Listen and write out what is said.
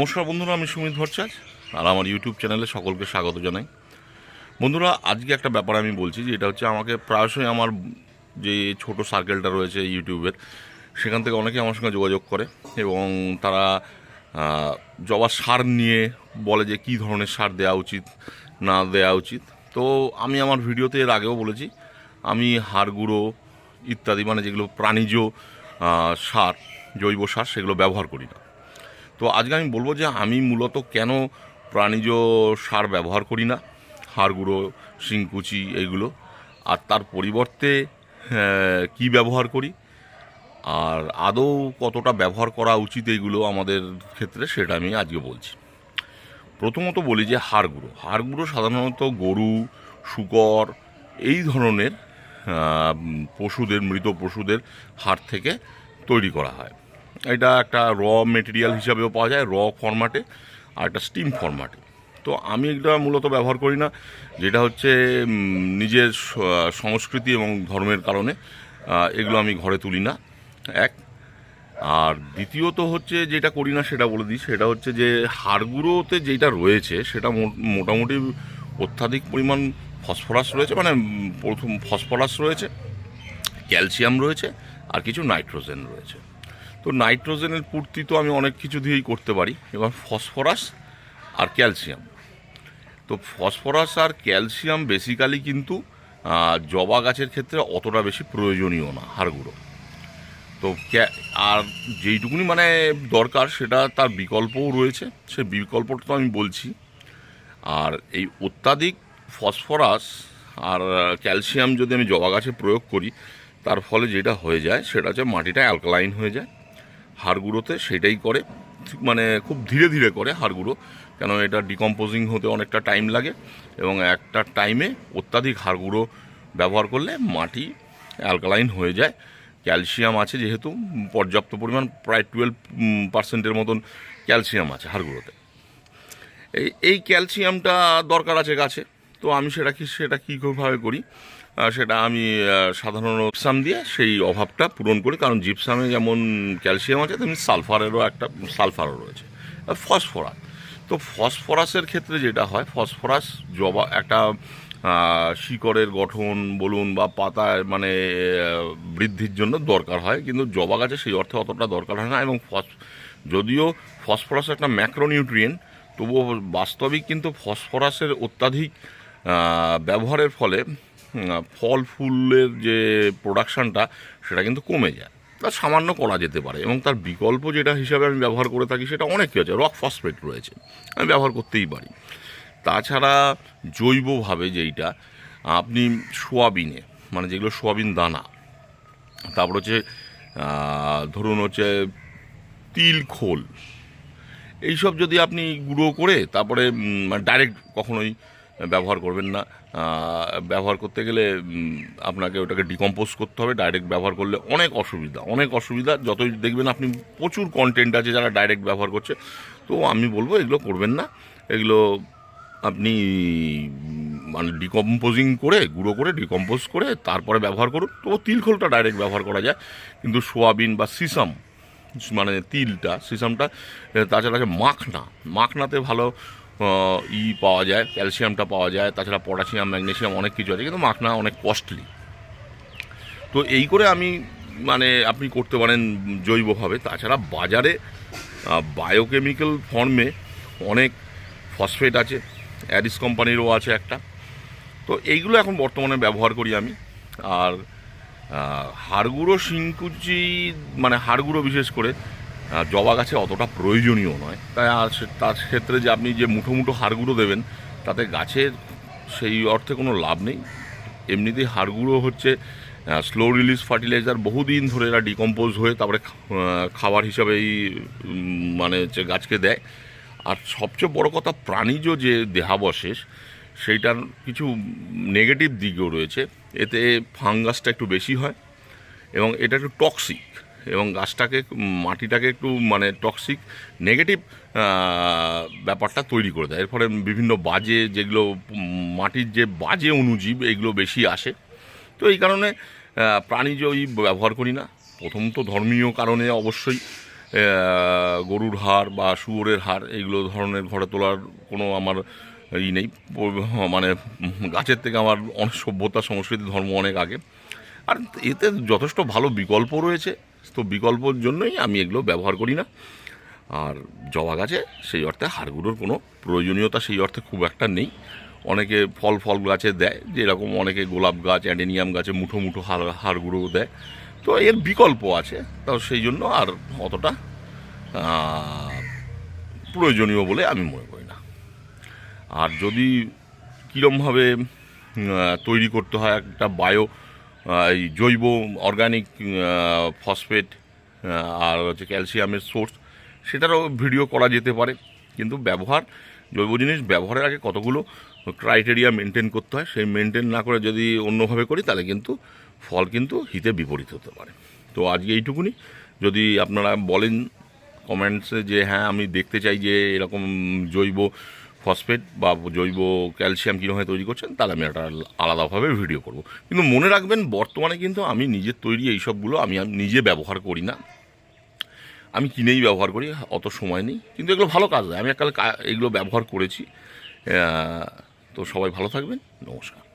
নমস্কার বন্ধুরা, আমি সুমিত ভট্টাচার্য আর আমার ইউটিউব চ্যানেলে সকলকে স্বাগত জানাই। বন্ধুরা, আজকে একটা ব্যাপার আমি বলছি যে এটা হচ্ছে আমাকে প্রায়শই আমার যে ছোট সার্কেলটা রয়েছে ইউটিউবের সেখান থেকে অনেকে আমার সঙ্গে যোগাযোগ করে এবং তারা জবার সার নিয়ে বলে যে কী ধরনের সার দেওয়া উচিত, না দেওয়া উচিত। তো আমি আমার ভিডিওতে এর আগেও বলেছি, আমি হাড় গুঁড়ো ইত্যাদি মানে যেগুলো প্রাণীজ সার, জৈব সার, সেগুলো ব্যবহার করি না। তো আজকে আমি বলব যে আমি মূলত কেন প্রাণীজ সার ব্যবহার করি না? হাড় গুঁড়ো শিংকুচি এইগুলো। আর তার পরিবর্তে আহ, কি ব্যবহার করি? আর আদৌ কতটা ব্যবহার করা উচিত এইগুলো আমাদের ক্ষেত্রে সেটা আমি আজকে বলছি। প্রথমত বলি যে হাড় গুঁড়ো। হাড় গুঁড়ো সাধারণত গরু শুকর এই ধরনের পশুদের মৃত পশুদের হাড় থেকে তৈরি করা হয়। এটা একটা র মেটেরিয়াল হিসাবেও পাওয়া যায় র ফরম্যাটে আর একটা স্টিম ফরম্যাটে তো আমি এটা মূলত ব্যবহার করি না, যেটা হচ্ছে নিজের সংস্কৃতি এবং ধর্মের কারণে এগুলো আমি ঘরে তুলি না, এক। আর দ্বিতীয়ত হচ্ছে, যেটা করি না সেটা বলে দিই, সেটা হচ্ছে যে, হাড়গুঁড়োতে যেটা রয়েছে, সেটা মোটামুটি অত্যাধিক পরিমাণ ফসফরাস রয়েছে মানে প্রথম ফসফরাস রয়েছে, ক্যালসিয়াম রয়েছে, আর কিছু নাইট্রোজেন রয়েছে। তো নাইট্রোজেনের পূর্তি তো আমি অনেক কিছু দিয়েই করতে পারি। এবার ফসফরাস আর ক্যালসিয়াম। তো ফসফরাস আর ক্যালসিয়াম বেসিক্যালি কিন্তু জবা গাছের ক্ষেত্রে অতটা বেশি প্রয়োজনীয় না, হাড়গুঁড়ো। তো আর যেইটুকুনি মানে দরকার, সেটা তার বিকল্পও রয়েছে। সে বিকল্পটা তো আমি বলছি। আর এই অত্যাধিক ফসফরাস আর ক্যালসিয়াম যদি আমি জবা গাছে প্রয়োগ করি, তার ফলে যেটা হয়ে যায়, সেটা হচ্ছে মাটিটা অ্যালকালাইন হয়ে যায়। হাড়গুঁড়োতে সেটাই করে মানে খুব ধীরে ধীরে করে হাড়গুঁড়ো, কেন এটা ডিকম্পোজিং হতে অনেকটা টাইম লাগে এবং একটা টাইমে অত্যাধিক হাড়গুঁড়ো ব্যবহার করলে মাটি অ্যালকালাইন হয়ে যায়। ক্যালসিয়াম আছে যেহেতু, পর্যাপ্ত পরিমাণ, প্রায় টুয়েলভ পার্সেন্টের মতন ক্যালসিয়াম আছে হাড়গুঁড়োতে। এই এই ক্যালসিয়ামটা দরকার আছে গাছে, তো আমি সেটা কি সেটা কীভাবে করি? সেটা আমি সাধারণ জিপসাম দিয়ে সেই অভাবটা পূরণ করি। কারণ জিপসামে যেমন ক্যালসিয়াম আছে, তেমনি সালফারেরও একটা, সালফারও রয়েছে। ফসফরাস। তো ফসফরাসের ক্ষেত্রে যেটা হয়, ফসফরাস জবা, একটা শিকড়ের গঠন বলুন বা পাতায় মানে বৃদ্ধির জন্য দরকার হয়। কিন্তু জবা গাছে সেই অর্থে অতটা দরকার হয় না এবং ফস, যদিও ফসফরাস একটা ম্যাক্রোনিউট্রিয়েন্ট, তবুও বাস্তবিক কিন্তু ফসফরাসের অত্যাধিক ব্যবহারের ফলে ফল ফুলের যে প্রোডাকশানটা সেটা কিন্তু কমে যায়। তা সামান্য করা যেতে পারে এবং তার বিকল্প যেটা হিসাবে আমি ব্যবহার করে থাকি, সেটা অনেক কিছু আছে। রক ফসফেট রয়েছে। আমি ব্যবহার করতেই পারি। তাছাড়া জৈবভাবে যেইটা, আপনি সোয়াবিনে মানে যেগুলো সোয়াবিন দানা, তারপর হচ্ছে ধরুন হচ্ছে তিল খোল, এইসব যদি আপনি গুঁড়ো করে তারপরে ডাইরেক্ট কখনোই ব্যবহার করবেন না। ব্যবহার করতে গেলে আপনাকে ওটাকে ডিকম্পোজ করতে হবে ডাইরেক্ট ব্যবহার করলে অনেক অসুবিধা অনেক অসুবিধা। যতই দেখবেন আপনি প্রচুর কন্টেন্ট আছে যারা ডাইরেক্ট ব্যবহার করছে, তো আমি বলব এগুলো করবেন না। এগুলো আপনি মানে ডিকম্পোজিং করে, গুঁড়ো করে ডিকম্পোজ করে, তারপরে ব্যবহার করুন। তো তিলখোলটা ডাইরেক্ট ব্যবহার করা যায়। কিন্তু সোয়াবিন বা সিসাম মানে তিলটা, সিসামটা তাছাড়া মাখনা। মাখনাতে ভালো ই পাওয়া যায়, ক্যালসিয়ামটা পাওয়া যায়, তাছাড়া পটাশিয়াম, ম্যাগনেশিয়াম অনেক কিছু আছে, কিন্তু মাখনা অনেক কস্টলি তো এই করে আমি মানে আপনি করতে পারেন জৈবভাবে। তাছাড়া বাজারে বায়োকেমিক্যাল ফর্মে অনেক ফসফেট আছে অ্যাডিস কোম্পানিরও আছে একটা। তো এইগুলো এখন বর্তমানে ব্যবহার করি আমি। আর হাড়গুঁড়ো, শিংকুচি মানে হাড়গুঁড়ো বিশেষ করে জবা গাছে অতটা প্রয়োজনীয় নয়। তাই আর তার ক্ষেত্রে যে আপনি যে মুঠো মুঠো হাড়গুঁড়ো দেবেন, তাতে গাছের সেই অর্থে কোনো লাভ নেই। এমনিতেই হাড়গুঁড়ো হচ্ছে স্লো রিলিজ ফার্টিলাইজার বহুদিন ধরে এরা ডিকম্পোজ হয়ে তারপরে খাবার হিসাবেই মানে হচ্ছে গাছকে দেয়। আর সবচেয়ে বড় কথা প্রাণীজ যে দেহাবশেষ, সেইটার কিছু নেগেটিভ দিকও রয়েছে। এতে ফাঙ্গাসটা একটু বেশি হয় এবং এটা একটু টক্সিক এবং গাছটাকে, মাটিটাকে একটু মানে টক্সিক নেগেটিভ ব্যাপারটা তৈরি করে দেয়। এর ফলে বিভিন্ন বাজে যেগুলো মাটির যে বাজে অণুজীব এগুলো বেশি আসে। তো এই কারণে প্রাণীজ ওই ব্যবহার করি না। প্রথম তো ধর্মীয় কারণে অবশ্যই গরুর হাড় বা শুয়োরের হাড় এইগুলো ধরনের ঘরে তোলার কোনো আমার ই নেই। মানে গাছের থেকে আমার অনেক সভ্যতা সংস্কৃতি, ধর্ম অনেক আগে। আর এতে যথেষ্ট ভালো বিকল্প রয়েছে। তো বিকল্পর জন্যই আমি এগুলো ব্যবহার করি না। আর জবা গাছে সেই অর্থে হাড়গুঁড়োর কোনো প্রয়োজনীয়তা সেই অর্থে খুব একটা নেই। অনেকে ফল ফল গাছে দেয়, যেরকম অনেকে গোলাপ গাছ, অ্যাডেনিয়াম গাছে মুঠো মুঠো হাড় হাড়গুঁড়ো দেয়। তো এর বিকল্প আছে, তো সেই জন্য আর অতটা প্রয়োজনীয় বলে আমি মনে করি না। আর যদি কীরমভাবে তৈরি করতে হয়, একটা বায়ো এই জৈব অর্গানিক ফসফেট আর হচ্ছে ক্যালসিয়ামের সোর্স সেটারও ভিডিও করা যেতে পারে। কিন্তু ব্যবহার, জৈব জিনিস ব্যবহারের আগে কতগুলো ক্রাইটেরিয়া মেনটেন করতে হয়, সেই মেনটেন না করে যদি অন্যভাবে করি, তাহলে কিন্তু ফল কিন্তু হিতে বিপরীত হতে পারে। তো আজকে এইটুকুনি। যদি আপনারা বলেন কমেন্টসে যে হ্যাঁ আমি দেখতে চাই যে এরকম জৈব ফসফেট বা জৈব ক্যালসিয়াম কীভাবে তৈরি করছেন, তাহলে আমি একটা আলাদাভাবে ভিডিও করব। কিন্তু মনে রাখবেন, বর্তমানে কিন্তু আমি নিজের তৈরি এইসবগুলো আমি নিজে ব্যবহার করি না। আমি কিনেই ব্যবহার করি, অত সময় নেই। কিন্তু এগুলো ভালো কাজ দেয় আমি এককালে এগুলো ব্যবহার করেছি। তো সবাই ভালো থাকবেন। নমস্কার।